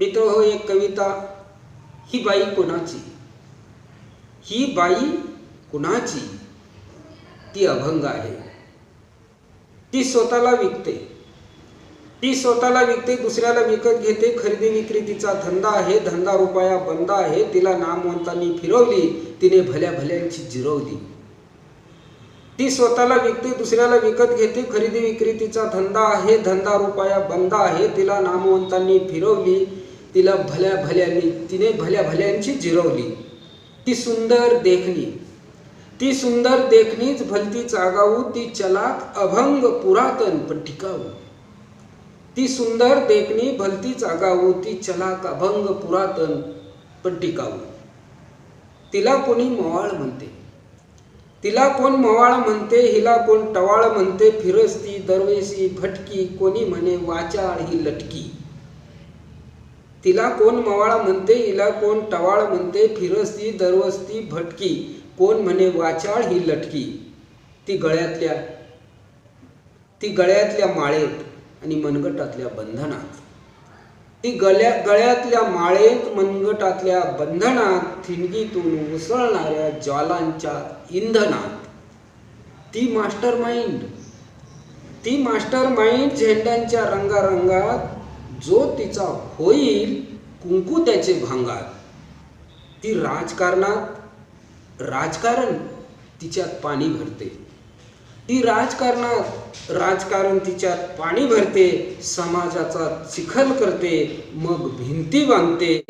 मित्र हो एक कविता. ही बाई कोणाची? ही बाई कुणाची? ती अभंग आहे. ती स्वतःला विकते. ती स्वतःला विकते दुसऱ्याला विकत घेते. खरेदी विक्री तिचा धंदा आहे धंदा रुपया बंद आहे. तिला नामवंतांनी फिरवली तिने भल्या भल्यांची जिरवली. ती स्वतःला विकते दुसऱ्याला विकत घेते. खरेदी विक्री तिचा धंदा आहे धंदा रुपया बंद आहे. तिला नामवंतांनी फिरवली तिला भल्या भल्यांनी तिने भल्या भल्यांची जिरवली. ती सुंदर देखणी. ती सुंदर देखणीच भलतीच आगाऊ ती चलाक अभंग पुरातन पण टिकाऊ ती सुंदर देखणी भलतीच आगाऊ ती चलाक अभंग पुरातन पण टिकाऊ तिला कोणी मवाळ म्हणते? तिला कोण मवाळ म्हणते? हिला कोण टवाळ म्हणते? फिरस्ती दरवेशी भटकी कोणी म्हणे वाचाळ ही लटकी. तिला कोण मवाळ म्हणते हिला कोण टवाळ म्हणते फिरस्ती दरवस्ती भटकी. कोण म्हणे वाचाळ ही लटकी. ती गळ्यातल्या ती गळ्यातल्या माळेत आणि मनगटातल्या बंधनात. ती गळ्या गळ्यातल्या माळेत मनगटातल्या बंधनात थिणगीतून उसळणाऱ्या ज्वालांच्या इंधनात. ती मास्टर माइंड ती मास्टर माइंड झेंड्यांच्या रंगारंगात जो तिचा होईल कुंकू त्याचे भांगात ती राजकारणात राजकारण तिच्यात पाणी भरते. ती राजकारणात राजकारण तिच्यात पाणी भरते समाजाचा चिखल करते मग भिंती बांधते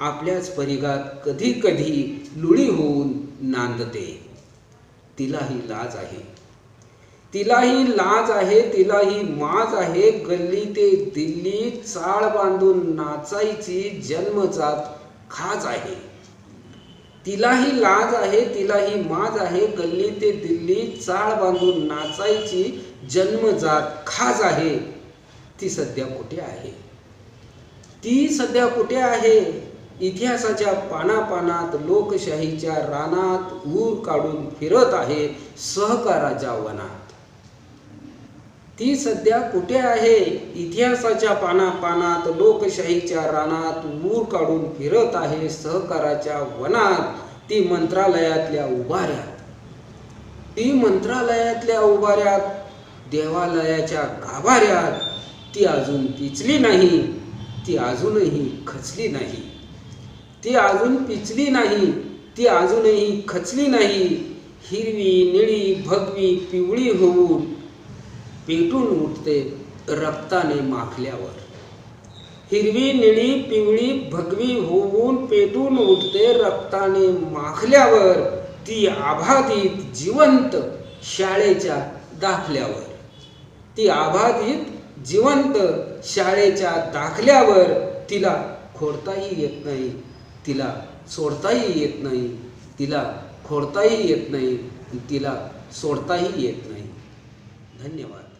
आपल्याच परिघात कधी कधी लुळी होऊन नांदते. तिलाही लाज आहे. तिलाही लाज आहे तिलाही माज आहे. गल्ली ते दिल्ली चाळ बांधून नाचायची जन्मजात खाज आहे. तिलाही लाज आहे तिलाही माज आहे. गल्ली ते दिल्ली चाळ बांधून नाचायची जन्मजात खाज आहे. ती सध्या कुठे आहे? ती सध्या कुठे आहे? इतिहासाच्या पानापानात लोकशाहीच्या रानात ऊर काढून फिरत आहे सहकाराच्या वनात. ती सध्या कुठे आहे? इतिहासाच्या पानापानात लोकशाहीच्या रानात ऊर काढून फिरत आहे सहकाराच्या वनात ती मंत्रालयातल्या उभाऱ्यात. ती मंत्रालयातल्या उभाऱ्यात देवालयाच्या गाभाऱ्यात ती अजून पिचली नाही ती अजूनही खचली नाही. ती अजून पिचली नाही ती अजूनही खचली नाही. हिरवी निळी भगवी पिवळी होऊन पेटून उठते रक्ताने माखल्यावर. हिरवी निळी पिवळी भगवी होऊन पेटून उठते रक्ताने माखल्यावर. ती आबाधित जिवंत शाळेच्या दाखल्यावर. ती आबाधित जिवंत शाळेच्या दाखल्यावर तिला खोडताही येत नाही तिला सोडताही येत नाही तिला खोडताही येत नाही तिला सोडताही येत नाही. धन्यवाद.